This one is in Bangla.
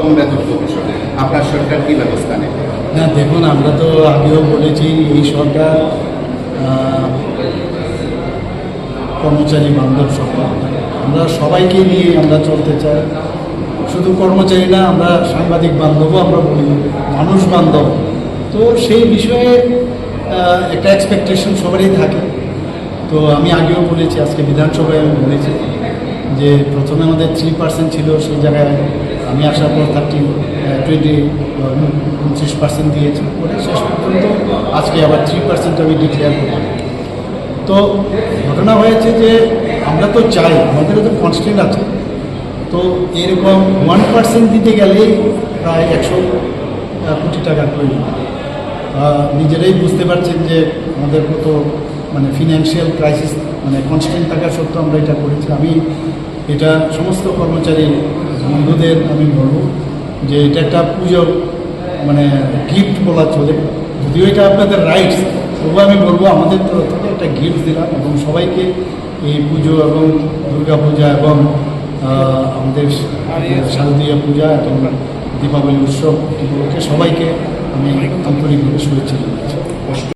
কম বেতন আপনার সরকার কি ব্যবস্থা নেবে? না, দেখুন, আমরা তো আগেও বলেছি, এই সরকার কর্মচারী বান্ধব সরকার আমরা সবাইকে নিয়ে আমরা চলতে চাই। শুধু কর্মচারী না, আমরা সাংবাদিক বান্ধবও আমরা বলি, মানুষ বান্ধব। তো সেই বিষয়ে একটা এক্সপেকটেশন সবারই থাকে। তো আমি আগেও বলেছি, আজকে বিধানসভায় আমি বলেছি যে প্রথমে আমাদের থ্রি পার্সেন্ট ছিল, সেই জায়গায় আমি আসার পর থার্টি টোয়েন্টি উনত্রিশ পার্সেন্ট দিয়েছি। পরে শেষ পর্যন্ত আজকে আবার থ্রি পার্সেন্ট আমি ডিক্লেয়ার করলাম তো ঘটনা হয়েছে যে আমরা তো চাই আমাদেরও তো কনস্ট্যান্ট আছে। তো এরকম ওয়ান পার্সেন্ট দিতে গেলেই প্রায় একশো কোটি টাকার প্রয়োজন। নিজেরাই বুঝতে পারছেন যে আমাদের কত মানে ফিনান্সিয়াল ক্রাইসিস মানে কনস্ট্যান্ট থাকা সত্ত্বেও আমরা এটা করেছি। আমি এটা সমস্ত কর্মচারী বন্ধুদের আমি বলব যে এটা একটা পুজো মানে গিফট বলা চলে। যদিও এটা আপনাদের রাইটস তবুও আমি বলব আমাদের তরফ থেকে একটা গিফট দিলাম এবং সবাইকে এই পুজো এবং দুর্গা পূজা এবং আমাদের শারদীয় পূজা এবং দীপাবলি উৎসব উপলক্ষে সবাইকে আমি আন্তরিকভাবে শুভেচ্ছা জানাচ্ছি।